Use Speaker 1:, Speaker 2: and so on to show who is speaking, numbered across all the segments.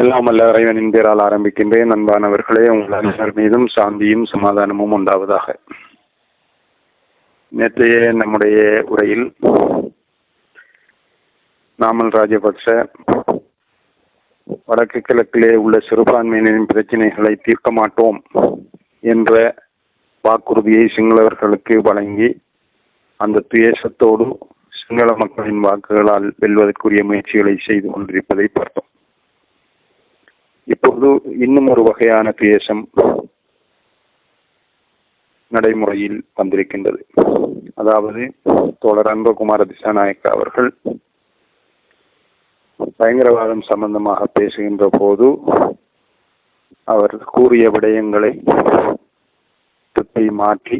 Speaker 1: எல்லாம் அல்ல இறைவனின் பேரால் ஆரம்பிக்கின்றேன். அன்பானவர்களே உங்கள் அனைவர் மீதும் சாந்தியும் சமாதானமும் உண்டாவதாக. நேற்றைய நம்முடைய உரையில் நாமல் ராஜபக்ச வடக்கு கிழக்கிலே உள்ள சிறுபான்மையினரின் பிரச்சனைகளை தீர்க்க மாட்டோம் என்ற வாக்குறுதியை சிங்களவர்களுக்கு வழங்கி அந்த துயேசத்தோடு சிங்கள மக்களின் வாக்குகளால் வெல்வதற்குரிய முயற்சிகளை செய்து கொண்டிருப்பதை பார்த்தோம். இப்போது இன்னும் ஒரு வகையான துவேஷம் நடைமுறையில் வந்திருக்கின்றது. அதாவது தோழர் அன்பகுமார திசாநாயக்க அவர்கள் பயங்கரவாதம் சம்பந்தமாக பேசுகின்ற போது அவர் கூறிய விடயங்களை திட்டை மாற்றி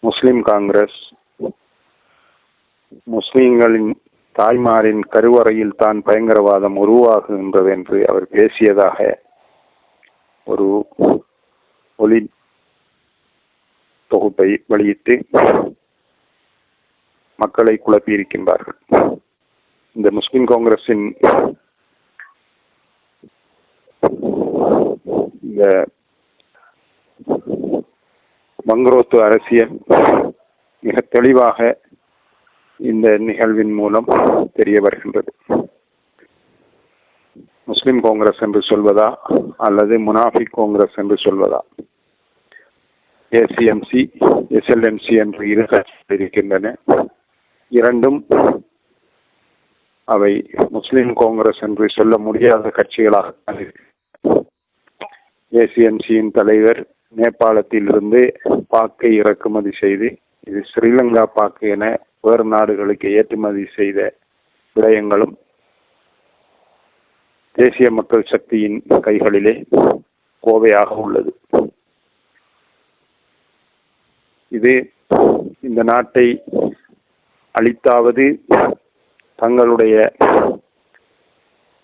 Speaker 1: முஸ்லிம் காங்கிரஸ் முஸ்லிம்களின் தாய்மாரின் கருவறையில் தான் பயங்கரவாதம் உருவாகுகின்றது என்று அவர் பேசியதாக ஒரு ஒளி தொகுப்பை வெளியிட்டு மக்களை குழப்பியிருக்கின்றார்கள். இந்த முஸ்லிம் காங்கிரஸின் இந்த மங்கரோத்து அரசியல் மிக தெளிவாக இந்த நிகழ்வின் மூலம் தெரிய வருகின்றது. முஸ்லிம் காங்கிரஸ் என்று சொல்வதா அல்லது முனாஃபிக் காங்கிரஸ் என்று சொல்வதா? ஏசிஎம்சி எஸ்எல்எம்சி என்று இரு கட்சிகள் இருக்கின்றன. இரண்டும் அவை முஸ்லிம் காங்கிரஸ் என்று சொல்ல முடியாத கட்சிகளாக ஏசிஎம்சியின் தலைவர் நேபாளத்திலிருந்து பாக்கை இறக்குமதி செய்து இது ஸ்ரீலங்கா பாக்கு என வேறு நாடுகளுக்கு ஏற்றுமதி செய்த விடயங்களும் தேசிய மக்கள் சக்தியின் கைகளிலே கோவையாக உள்ளது. இது இந்த நாட்டை அளித்தாவது தங்களுடைய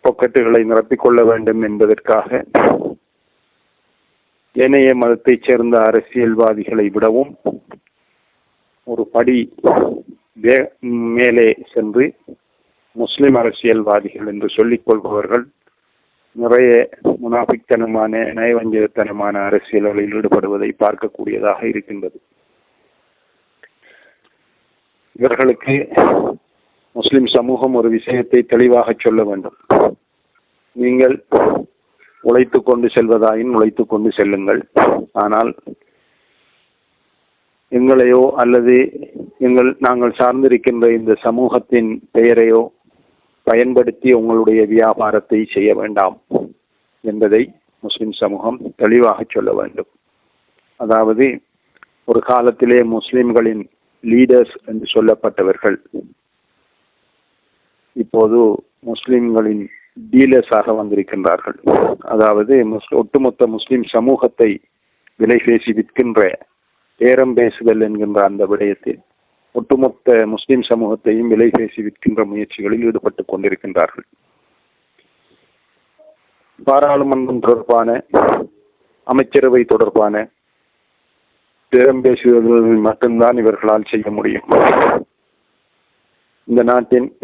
Speaker 1: பொக்கெட்டுகளை நிரப்பிக்கொள்ள வேண்டும் என்பதற்காக ஏனைய மதத்தைச் சேர்ந்த அரசியல்வாதிகளை விடவும் ஒரு படி மேலே சென்று முஸ்லிம் அரசியல்வாதிகள் என்று சொல்லிக் கொள்பவர்கள் நிறைய முனாபித்தனமான நயவஞ்சகத்தனமான அரசியல்களில் ஈடுபடுவதை பார்க்கக்கூடியதாக இருக்கின்றது. இவர்களுக்கு முஸ்லிம் சமூகம் ஒரு விஷயத்தை தெளிவாக சொல்ல வேண்டும். நீங்கள் உழைத்து கொண்டு செல்வதாயின் உழைத்து கொண்டு செல்லுங்கள். ஆனால் எங்களையோ அல்லது எங்கள் நாங்கள் சார்ந்திருக்கின்ற இந்த சமூகத்தின் பெயரையோ பயன்படுத்தி உங்களுடைய வியாபாரத்தை செய்ய வேண்டாம் என்பதை முஸ்லிம் சமூகம் தெளிவாக சொல்ல வேண்டும். அதாவது ஒரு காலத்திலே முஸ்லிம்களின் லீடர்ஸ் என்று சொல்லப்பட்டவர்கள் இப்போது முஸ்லிம்களின் டீலர்ஸாக வந்திருக்கின்றார்கள். அதாவது ஒட்டுமொத்த முஸ்லிம் சமூகத்தை விலை பேசி விற்கின்ற பேரம் பேசுதல் என்கின்ற அந்த விடயத்தில் ஒட்டுமொத்த முஸ்லிம் சமூகத்தையும் விலை பேசி விற்கின்ற முயற்சிகளில் ஈடுபட்டுக் கொண்டிருக்கின்றார்கள். பாராளுமன்றம் தொடர்பான அமைச்சரவை தொடர்பான பேரம் பேசுவதில் மட்டும்தான் இவர்களால் செய்ய முடியும். இந்த நாட்டின்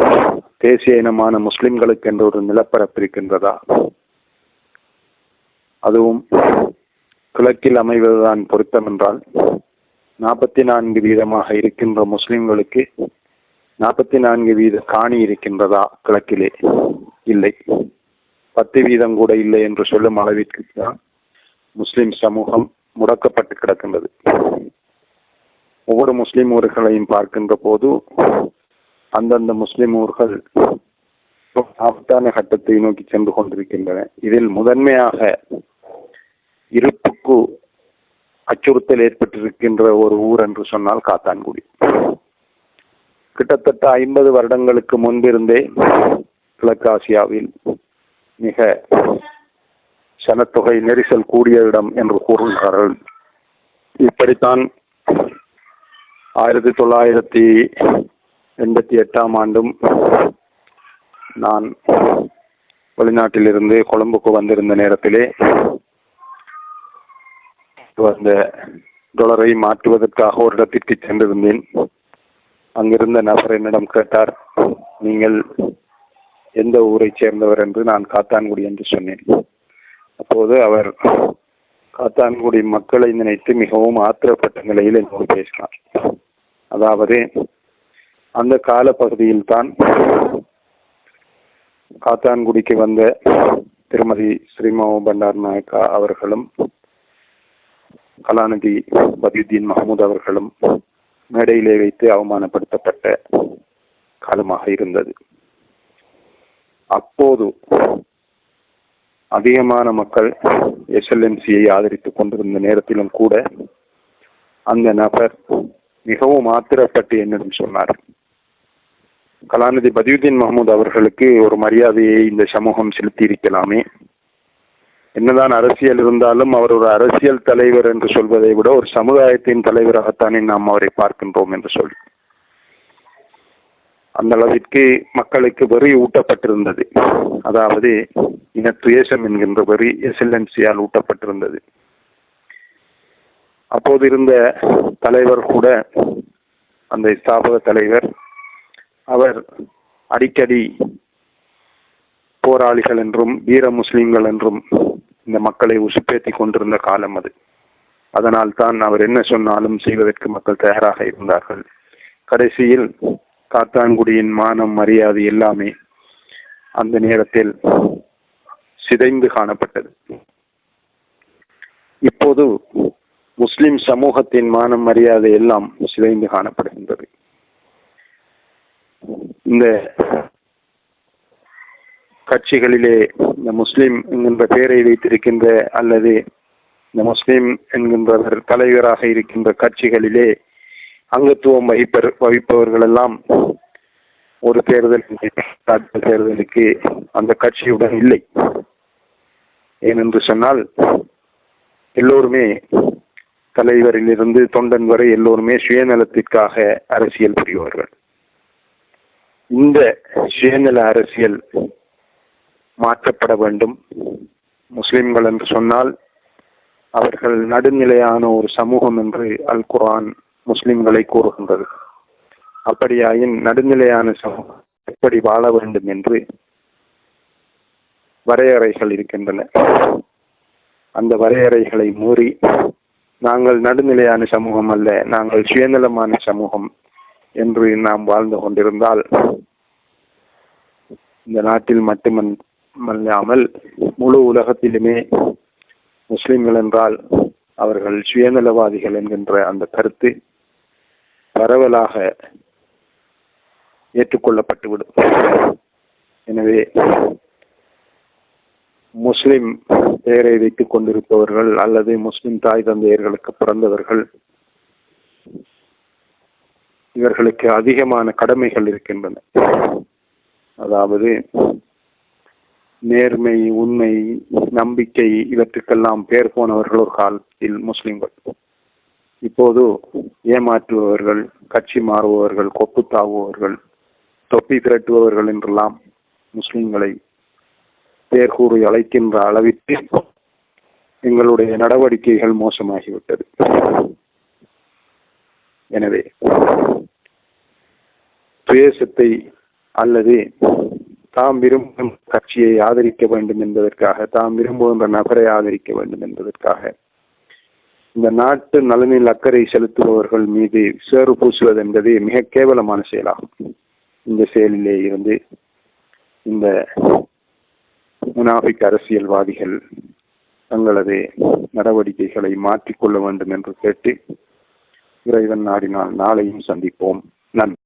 Speaker 1: தேசிய இனமான முஸ்லிம்களுக்கு என்ற ஒரு நிலப்பரப்பு இருக்கின்றதா? அதுவும் கிழக்கில் அமைவதுதான் பொருத்தம் என்றால் நாற்பத்தி நான்கு வீதமாக இருக்கின்ற முஸ்லிம்களுக்கு நாற்பத்தி நான்கு வீத காணி இருக்கின்றதா கிழக்கிலே? இல்லை. பத்து வீதம் கூட இல்லை என்று சொல்லும் அளவிற்கு தான் முஸ்லிம் சமூகம் முடக்கப்பட்டு கிடக்கின்றது. ஒவ்வொரு முஸ்லிம் ஊர்களையும் பார்க்கின்ற போது அந்தந்த முஸ்லிம் ஊர்கள் ஆபத்தான கட்டத்தை நோக்கி சென்று கொண்டிருக்கின்றன. இதில் முதன்மையாக அச்சுறுத்தல் ஏற்பட்டிருக்கின்ற ஒரு ஊர் என்று சொன்னால் காத்தான்குடி. கிட்டத்தட்ட ஐம்பது வருடங்களுக்கு முன்பிருந்தே கிழக்காசியாவில் மிக சனத்தொகை நெரிசல் கூடிய இடம் என்று கூறுகிறார்கள். இப்படித்தான் ஆயிரத்தி தொள்ளாயிரத்தி எண்பத்தி எட்டாம் ஆண்டும் நான் வெளிநாட்டிலிருந்து கொழும்புக்கு வந்திருந்த நேரத்திலே அந்த டொலரை மாற்றுவதற்காக ஒரு இடத்திற்கு சென்றிருந்தேன் அங்கிருந்த நபர் என்னிடம் கேட்டார் நீங்கள் எந்த ஊரைச் சேர்ந்தவர் என்று நான் காத்தான்குடி என்று சொன்னேன். அப்போது அவர் காத்தான்குடி மக்களை நினைத்து மிகவும் ஆத்திரப்பட்ட நிலையில் என்னோடு பேசினார். அதாவது அந்த காலப்பகுதியில் தான் காத்தான்குடிக்கு வந்த திருமதி ஸ்ரீமாவு பண்டார் நாயக்கா அவர்களும் கலாநிதி பதியுத்தீன் மஹமூத் அவர்களும் மேடையிலே வைத்து அவமானப்படுத்தப்பட்ட காலமாக இருந்தது. அப்போது அதிகமான மக்கள் எஸ்எல்எம்சியை ஆதரித்துக் கொண்டிருந்த நேரத்திலும் கூட அந்த நபர் மிகவும் ஆத்திரப்பட்டு என்னிடம் சொன்னார். கலாநிதி பதியுதீன் மஹமூத் அவர்களுக்கு ஒரு மரியாதையை இந்த சமூகம் செலுத்தி இருக்கலாமே என்னதான் அரசியல் இருந்தாலும் அவர் ஒரு அரசியல் தலைவர் என்று சொல்வதை விட ஒரு சமுதாயத்தின் தலைவராகத்தானே நாம் அவரை பார்க்கின்றோம் என்று சொல்லி அந்த அளவிற்கு மக்களுக்கு வெறி ஊட்டப்பட்டிருந்தது. அதாவது இனத்துயேசம் என்கின்ற வெறி எஸ்எல்என்சியால் ஊட்டப்பட்டிருந்தது. அப்போது இருந்த தலைவர் கூட அந்த ஸ்தாபக தலைவர் அவர் அடிக்கடி போராளிகள் என்றும் வீர முஸ்லீம்கள் என்றும் இந்த மக்களை உசுப்பேத்தி கொண்டிருந்த காலம் அது. அதனால் தான் அவர் என்ன சொன்னாலும் செய்வதற்கு மக்கள் தயாராக இருந்தார்கள். கடைசியில் காத்தான்குடியின் மானம் மரியாதை எல்லாமே அந்த நேரத்தில் சிதைந்து காணப்பட்டது. இப்போது முஸ்லிம் சமூகத்தின் மானம் மரியாதை எல்லாம் சிதைந்து காணப்படுகின்றது. இந்த கட்சிகளிலே இந்த முஸ்லீம் என்கின்ற பெயரை வைத்திருக்கின்ற அல்லது இந்த முஸ்லீம் என்கின்றவர் தலைவராக இருக்கின்ற கட்சிகளிலே அங்கத்துவம் வகிப்பர் வகிப்பவர்கள் எல்லாம் ஒரு தேர்தல் தேர்தலுக்கு அந்த கட்சியுடன் இல்லை. ஏனென்று சொன்னால் எல்லோருமே தலைவரிலிருந்து தொண்டன் வரை எல்லோருமே சுயநலத்திற்காக அரசியல் புரிவார்கள். இந்த சுயநல அரசியல் மாற்றப்பட வேண்டும். முஸ்லிம்கள் என்று சொன்னால் அவர்கள் நடுநிலையான ஒரு சமூகம் என்று அல் குரான் முஸ்லிம்களை கூறுகின்றது. அப்படியாயின் நடுநிலையான சமூகம் எப்படி வாழ வேண்டும் என்று வரையறைகள் இருக்கின்றன. அந்த வரையறைகளை மூறி நாங்கள் நடுநிலையான சமூகம் அல்ல நாங்கள் சுயநலமான சமூகம் என்று நாம் வாழ்ந்து கொண்டிருந்தால் இந்த நாட்டில் மட்டுமன் மல்லாமல் முழு உலகத்திலுமே முஸ்லிம்கள் என்றால் அவர்கள் சுயநலவாதிகள் என்கின்ற அந்த கருத்து பரவலாக ஏற்றுக்கொள்ளப்பட்டுவிடும் எனவே முஸ்லிம் பெயரை வைத்துக் கொண்டிருப்பவர்கள் அல்லது முஸ்லிம் தாய் தந்தையர்களுக்கு பிறந்தவர்கள் இவர்களுக்கு அதிகமான கடமைகள் இருக்கின்றன. அதாவது நேர்மை உண்மை நம்பிக்கை இவற்றுக்கெல்லாம் பேர் போனவர்கள் ஒரு காலத்தில் முஸ்லிம்கள். இப்போது ஏமாற்றுபவர்கள் கட்சி மாறுபவர்கள் கொப்பு தாவுபவர்கள் தொப்பி திரட்டுபவர்கள் என்றெல்லாம் முஸ்லிம்களை பேர் கூறி அழைக்கின்ற அளவிற்கு எங்களுடைய நடவடிக்கைகள் மோசமாகிவிட்டது. எனவே சுயேசத்தை அல்லது தாம் விரும்பும் கட்சியை ஆதரிக்க வேண்டும் என்பதற்காக தாம் விரும்புகின்ற நபரை ஆதரிக்க வேண்டும் என்பதற்காக. இந்த நாட்டு நலனில் அக்கறை செலுத்துபவர்கள் மீது சேறு பூசுவது என்பது மிக கேவலமான செயலாகும். இந்த செயலிலே இருந்து இந்த முனாஃபிக் அரசியல்வாதிகள் தங்களது நடவடிக்கைகளை மாற்றிக்கொள்ள வேண்டும் என்று கேட்டு இறைவன் நாடினால் நாளையும் சந்திப்போம். நன்றி.